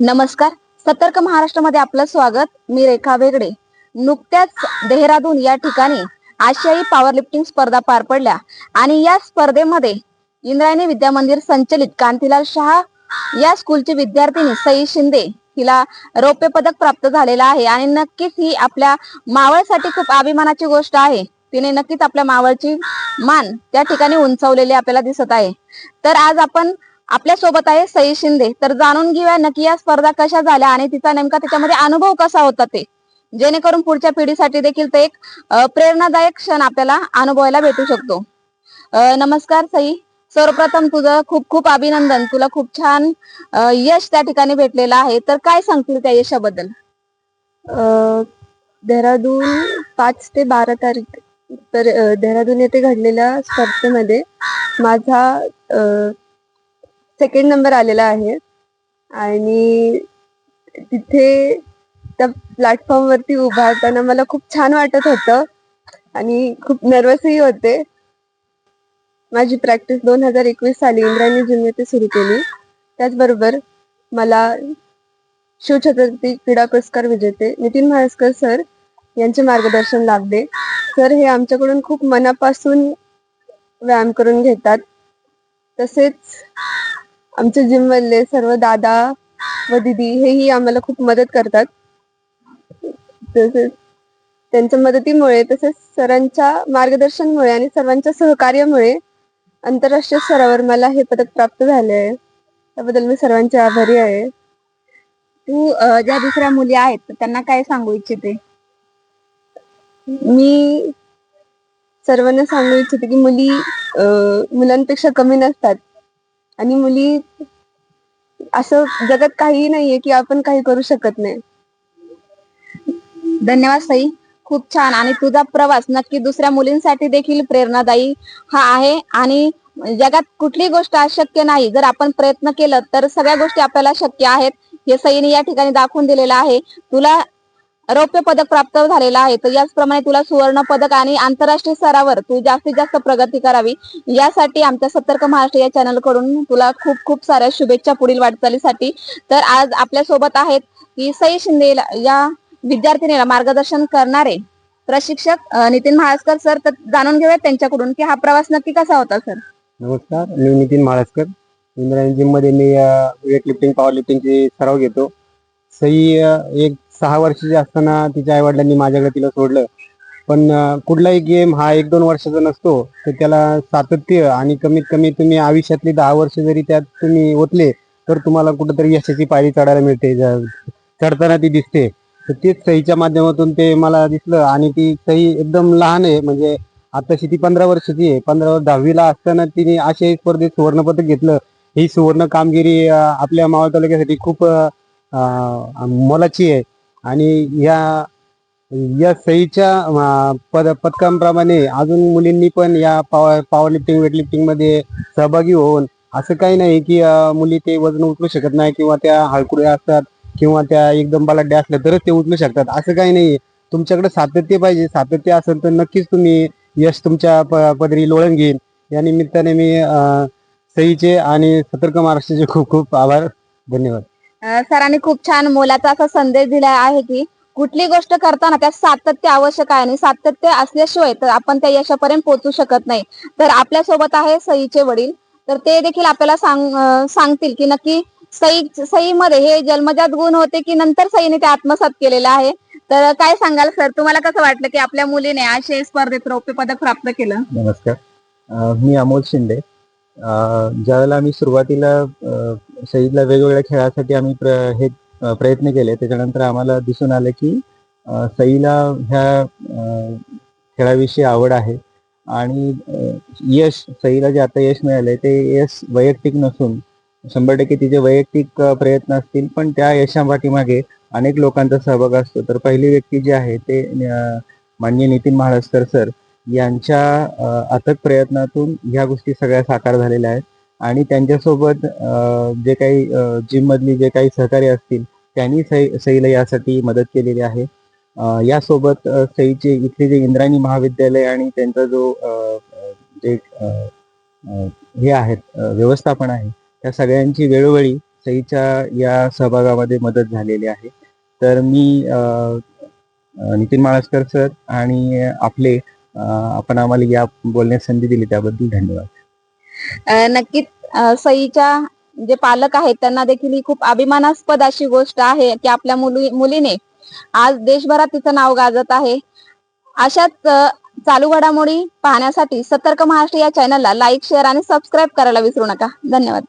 नमस्कार. सतर्क महाराष्ट्रामध्ये आपलं स्वागत. मी रेखा वेगडे नुकत्याच देहरादून या ठिकाणी आशियाई पॉवर लिफ्टिंग स्पर्धा पार पडल्या. आणि या स्पर्धेमध्ये इंद्रायणी विद्या मंदिर संचलित कांतीलाल शहा या स्कूलची विद्यार्थिनी सई शिंदे हिला रौप्य पदक प्राप्त झालेलं आहे. आणि नक्कीच ही आपल्या मावळसाठी खूप अभिमानाची गोष्ट आहे. तिने नक्कीच आपल्या मावळची मान त्या ठिकाणी उंचावलेली आपल्याला दिसत आहे. तर आज आपण आपल्यासोबत आहे सई शिंदे. तर जाणून घेऊया नक्की या स्पर्धा कशा झाल्या आणि तिचा नेमका त्याच्यामध्ये अनुभव कसा होता ते. जेणेकरून पुढच्या पिढीसाठी देखील ते एक प्रेरणादायक क्षण आपल्याला अनुभवायला भेटू शकतो. नमस्कार सई. सर्वप्रथम तुझं खूप खूप अभिनंदन. तुला खूप छान यश त्या ठिकाणी भेटलेलं आहे. तर काय सांगतील त्या यशाबद्दल? देहरादून पाच ते बारा तारीख तर देहरादून येथे घडलेल्या स्पर्धेमध्ये माझा सेकंड नंबर आलेला आहे. आणि तिथे त्या प्लॅटफॉर्म वरती उभारताना मला खूप छान वाटत होतं. आणि खूप नर्वसही होते. माझी प्रॅक्टिस दोन हजार एकवीस साली इंद्रायणी जिम येथे सुरू केली. त्याचबरोबर मला शिवछत्रपती क्रीडा पुरस्कार विजेते नितीन म्हाळसकर सर यांचे मार्गदर्शन लाभले. सर हे आमच्याकडून खूप मनापासून व्यायाम करून घेतात. तसेच आमच्या जिम मधले सर्व दादा व दिदी हेही आम्हाला खूप मदत करतात. तसेच त्यांच्या मदतीमुळे तसेच सरांच्या मार्गदर्शनमुळे आणि सर्वांच्या सहकार्यामुळे आंतरराष्ट्रीय स्तरावर मला हे पदक प्राप्त झाले आहे. त्याबद्दल मी सर्वांचे आभारी आहे. तू अ, ज्या दुसऱ्या मुली आहेत तर त्यांना काय सांगू इच्छिते? मी सर्वांना सांगू इच्छिते की मुली मुलांपेक्षा कमी नसतात. आणि मुली असं जगात काहीही नाहीये की आपण काही करू शकत नाही. धन्यवाद सई. खूप छान. आणि तुझा प्रवास नक्की दुसऱ्या मुलींसाठी देखील प्रेरणादायी हा आहे. आणि जगात कुठली गोष्ट अशक्य नाही. जर आपण प्रयत्न केलं तर सगळ्या गोष्टी आपल्याला शक्य आहेत. हे सईने या ठिकाणी दाखवून दिलेलं आहे. तुला रौप्य पदक प्राप्त झालेला आहे. तर याचप्रमाणे तुला सुवर्ण पदक आणि आंतरराष्ट्रीय स्तरावर तू जास्तीत जास्त प्रगती करावी. यासाठी आमच्या सतर्क महाराष्ट्र या चॅनलकडून तुला खूप खूप साऱ्या शुभेच्छा पुढील वाटचालीसाठी. तर आज आपल्यासोबत आहेत की सई शिंदे या विद्यार्थिनीला मार्गदर्शन करणारे प्रशिक्षक नितीन महाळसकर सर. तर जाणून घेऊयात त्यांच्याकडून की हा प्रवास नक्की कसा होता सर? नमस्कार. मी नितीन महाळसकर. इंद्रायणी जिममध्ये मी वेट लिफ्टिंग पॉवर लिफ्टिंगची सराव घेतो. सई एक सहा वर्षाची असताना तिच्या आईवडिलांनी माझ्याकडे तिला सोडलं. पण कुठलाही गेम हा एक दोन वर्षाचा नसतो. तर त्याला सातत्य आणि कमीत कमी तुम्ही आयुष्यातली दहा वर्ष जरी त्यात तुम्ही ओतले तर तुम्हाला कुठेतरी यशाची पायरी चढायला मिळते. चढताना ती दिसते. तर तेच सहीच्या माध्यमातून ते मला दिसलं आणि ती सही एकदम लहान आहे. म्हणजे आताशी ती पंधरा वर्षाची आहे. पंधरा दहावीला असताना तिने आशियाई स्पर्धेत सुवर्णपदक घेतलं. ही सुवर्ण कामगिरी आपल्या मावळ तालुक्यासाठी खूप मोलाची आहे. आणि या या सईच्या पद पदकांप्रमाणे अजून मुलींनी पण या पॉवर पॉवर लिफ्टिंग वेट लिफ्टिंगमध्ये सहभागी होऊन असं काही नाही की मुली ते वजन उचलू शकत नाही किंवा त्या हळकुड्या असतात किंवा त्या एकदम बलाढ्या असल्या तरच ते उचलू शकतात. असं काही नाही. तुमच्याकडे सातत्य पाहिजे. सातत्य असेल तर नक्कीच तुम्ही यश तुमच्या प- पदरी लोळण घेईन. या निमित्ताने मी सईचे आणि सतर्क महाराष्ट्राचे खूप खूप आभार. धन्यवाद. सरांनी खूप छान मोलाचा असा संदेश दिला आहे की कुठली गोष्ट करताना त्यात सातत्य आवश्यक आहे आणि सातत्य असल्याशिवाय तर आपण त्या यशापर्यंत पोहोचू शकत नाही. तर आपल्यासोबत आहे सईचे वडील. तर ते देखील आपल्याला सांग सांगतील की नक्की सई सईमध्ये हे जन्मजात गुण होते की नंतर सईने ते आत्मसात केलेलं आहे? तर काय सांगाल सर? तुम्हाला कसं वाटलं की आपल्या मुलीने आशियाई स्पर्धेत रौप्य पदक प्राप्त केलं? नमस्कार. मी अमोल शिंदे. ज्यावेळेला आम्ही सुरुवातीला अ, शहीदला वेगवेगळ्या खेळासाठी आम्ही प्र हे प्रयत्न केले त्याच्यानंतर आम्हाला दिसून आलं की सईला ह्या खेळाविषयी आवड आहे. आणि यश सईला जे आता यश मिळालंय ते यश वैयक्तिक नसून शंभर टक्के तिचे वैयक्तिक प्रयत्न असतील पण त्या यशापाठीमागे अनेक लोकांचा सहभाग असतो. तर पहिली व्यक्ती जी आहे ते माननीय नितीन महाराजकर सर. यांच्या अथक प्रयत्नातून ह्या गोष्टी सगळ्या साकार झालेल्या आहेत. आणि त्यांच्यासोबत जे काही जिम मधली जे काही सहकारी असतील त्यांनी सई सईला यासाठी मदत केलेली आहे. यासोबत सईचे इथले जे इंद्रायणी महाविद्यालय आणि त्यांचा जो जे हे आहेत व्यवस्थापन आहे त्या सगळ्यांची वेळोवेळी सईच्या या सहभागामध्ये मदत झालेली आहे. तर मी नितीन माळसकर सर आणि आपले आपण आम्हाला या बोलण्यास संधी दिली त्याबद्दल धन्यवाद. नक्कीच सईच्या जे पालक आहेत त्यांना देखील ही खूप अभिमानास्पद अशी गोष्ट आहे की आपल्या मुली मुलीने आज देशभरात तिचं नाव गाजत आहे. अशाच चालू घडामोडी पाहण्यासाठी सतर्क महाराष्ट्र या चॅनलला लाईक शेअर आणि सबस्क्राईब करायला विसरू नका. धन्यवाद.